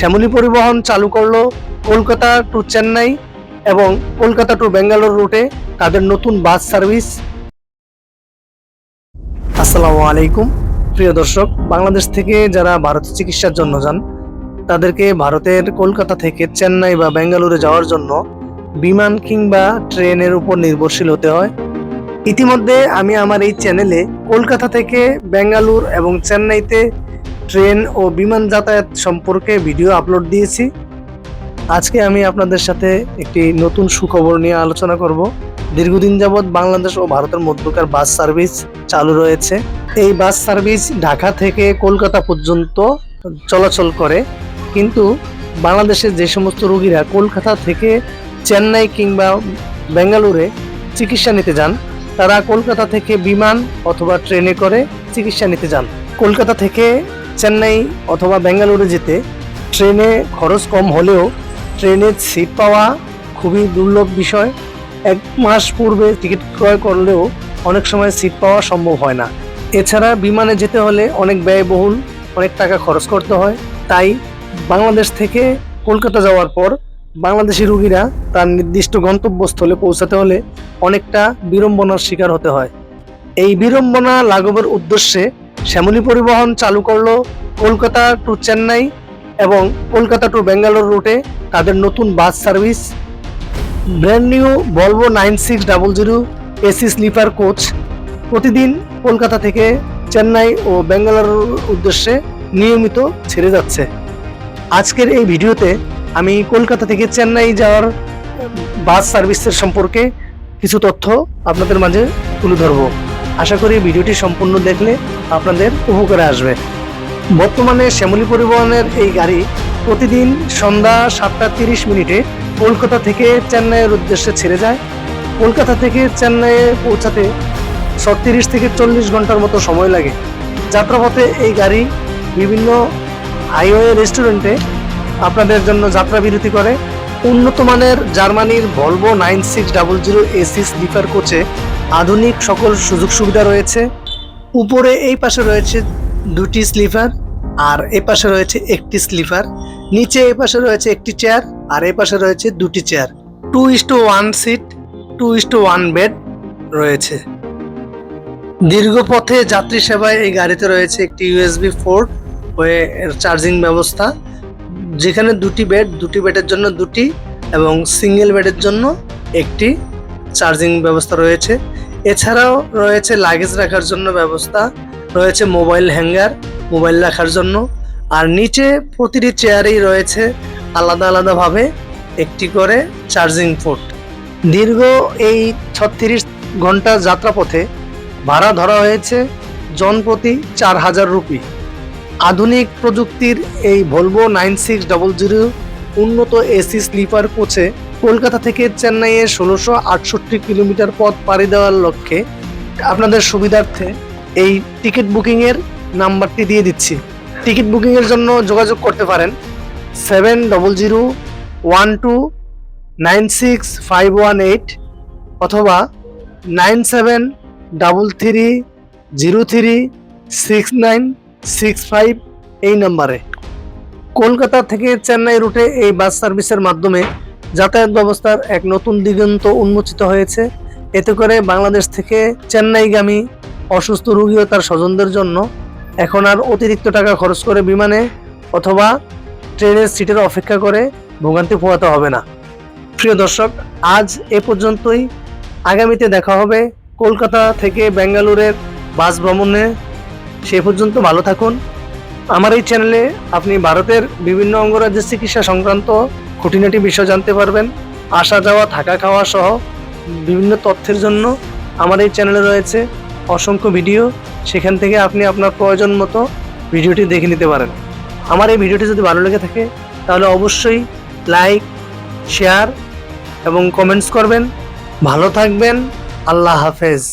শ্যামলী পরিবহন চালু করল কলকাতা টু চেন্নাই এবং কলকাতা টু বেঙ্গালোর রুটে তাদের নতুন বাস সার্ভিস। আসসালামু আলাইকুম। প্রিয় দর্শক, বাংলাদেশ থেকে যারা ভারতে চিকিৎসার জন্য যান, তাদেরকে ভারতের কলকাতা থেকে চেন্নাই বা বেঙ্গালুরু যাওয়ার জন্য বিমান কিংবা ট্রেনের উপর নির্ভরশীল হতে হয়। ইতিমধ্যে আমি আমার এই চ্যানেলে কলকাতা থেকে বেঙ্গালুর এবং চেন্নাইতে ট্রেন ও বিমান যাতায়াত সম্পর্কে ভিডিও আপলোড দিয়েছি। আজকে আমি আপনাদের সাথে একটি নতুন সুখবর নিয়ে আলোচনা করব। দীর্ঘদিন যাবৎ বাংলাদেশ ও ভারতের মধ্যকার বাস সার্ভিস চালু রয়েছে। এই বাস সার্ভিস ঢাকা থেকে কলকাতা পর্যন্ত চলাচল করে। কিন্তু বাংলাদেশের যে সমস্ত রোগীরা কলকাতা থেকে চেন্নাই কিংবা বেঙ্গালুরে চিকিৎসা নিতে যান, তারা কলকাতা থেকে বিমান অথবা ট্রেনে করে চিকিৎসা নিতে যান। কলকাতা থেকে চেন্নাই অথবা বেঙ্গালুরু যেতে ট্রেনে খরচ কম হলেও ট্রেনের সিট পাওয়া খুবই দুর্লভ বিষয়। এক মাস পূর্বে টিকিট ক্রয় করলেও অনেক সময় সিট পাওয়া সম্ভব হয় না। এছাড়া বিমানে যেতে হলে অনেক ব্যয়বহুল, অনেক টাকা খরচ করতে হয়। তাই বাংলাদেশ থেকে কলকাতা যাওয়ার পর বাংলাদেশি রুগীরা তার নির্দিষ্ট গন্তব্যস্থলে পৌঁছাতে হলে অনেকটা বিড়ম্বনার শিকার হতে হয়। এই বিড়ম্বনা লাঘবের উদ্দেশ্যে শ্যামলী পরিবহন চালু করল কলকাতা টু চেন্নাই এবং কলকাতা টু বেঙ্গালোর রুটে তাদের নতুন bus service brand new Volvo nine six double zero AC sleeper coach প্রতিদিন কলকাতা থেকে চেন্নাই ও বেঙ্গালুরুর উদ্দেশ্যে নিয়মিত ছেড়ে যাচ্ছে। আজকের এই ভিডিওতে আমি কলকাতা থেকে চেন্নাই যাওয়ার বাস সার্ভিসের সম্পর্কে কিছু তথ্য আপনাদের মাঝে তুলে ধরবো। আশা করি ভিডিওটি সম্পূর্ণ দেখলে আপনাদের উপকারে আসবে। বর্তমানে শ্যামলী পরিবহনের এই গাড়ি প্রতিদিন সন্ধ্যা সাতটা তিরিশ মিনিটে কলকাতা থেকে চেন্নাইয়ের উদ্দেশ্যে ছেড়ে যায়। কলকাতা থেকে চেন্নাইয়ে পৌঁছাতে ছত্রিশ থেকে চল্লিশ ঘণ্টার মতো সময় লাগে। যাত্রাপথে এই গাড়ি বিভিন্ন হাইওয়ে রেস্টুরেন্টে আপনাদের জন্য যাত্রা বিরতি করে। উন্নত মানের জার্মানির Volvo nine six double zero AC sleeper কোচে আধুনিক সকল সুযোগ সুবিধা রয়েছে। উপরে এই পাশে রয়েছে দুটি স্লিপার আর এ পাশে রয়েছে একটি স্লিপার। নিচে এ পাশে রয়েছে একটি চেয়ার আর এ পাশে রয়েছে দুটি chair. Two is to one seat two is to one bed রয়েছে। দীর্ঘ পথে যাত্রী সেবায় এই গাড়িতে রয়েছে একটি ইউএসবি ফোর্ড হয়ে চার্জিং ব্যবস্থা। যেখানে দুটি বেড দুটি বেডের জন্য দুটি এবং সিঙ্গেল বেডের জন্য একটি চার্জিং ব্যবস্থা রয়েছে। এছাড়াও রয়েছে লাগেজ রাখার জন্য ব্যবস্থা, রয়েছে মোবাইল হ্যাঙ্গার মোবাইল রাখার জন্য। আর নিচে প্রতিটি চেয়ারেই রয়েছে আলাদা আলাদাভাবে একটি করে চার্জিং পোর্ট দীর্ঘ এই ছত্রিশ ঘণ্টা যাত্রাপথে ভাড়া ধরা হয়েছে জনপ্রতি চার হাজার রুপি। আধুনিক প্রযুক্তির এই Volvo nine six double zero উন্নত এসি স্লিপার কোচে কলকাতা থেকে চেন্নাইয়ের ষোলোশো আটষট্টি কিলোমিটার পথ পাড়ি দেওয়ার লক্ষ্যে আপনাদের সুবিধার্থে এই টিকিট বুকিংয়ের নাম্বারটি দিয়ে দিচ্ছি। টিকিট বুকিংয়ের জন্য যোগাযোগ করতে পারেন seven double zero one two nine six five one eight অথবা nine seven double three zero three six nine six five এই নাম্বারে। কলকাতা থেকে চেন্নাই রুটে এই বাস সার্ভিসের মাধ্যমে যাতায়াত ব্যবস্থার এক নতুন দিগন্ত উন্মোচিত হয়েছে। এতে করে বাংলাদেশ থেকে চেন্নাইগামী অসুস্থ রোগী ও তার স্বজনদের জন্য এখন আর অতিরিক্ত টাকা খরচ করে বিমানে অথবা ট্রেনের সিটের অপেক্ষা করে ভোগান্তি পোহাতে হবে না। প্রিয় দর্শক, আজ এ পর্যন্তই। আগামীতে দেখা হবে কলকাতা থেকে বেঙ্গালুরের বাস ভ্রমণে। সে পর্যন্ত ভালো থাকুন। আমার এই চ্যানেলে আপনি ভারতের বিভিন্ন অঙ্গরাজ্যের চিকিৎসা সংক্রান্ত খুঁটিনাটি বিষয় জানতে পারবেন। আসা যাওয়া, থাকা খাওয়া সহ বিভিন্ন তথ্যের জন্য আমার এই চ্যানেলে রয়েছে অসংখ্য ভিডিও। সেখান থেকে আপনি আপনার প্রয়োজন মতো ভিডিওটি দেখে নিতে পারেন। আমার এই ভিডিওটি যদি ভালো লেগে থাকে, তাহলে অবশ্যই লাইক, শেয়ার এবং কমেন্টস করবেন। ভালো থাকবেন। আল্লাহ হাফেজ।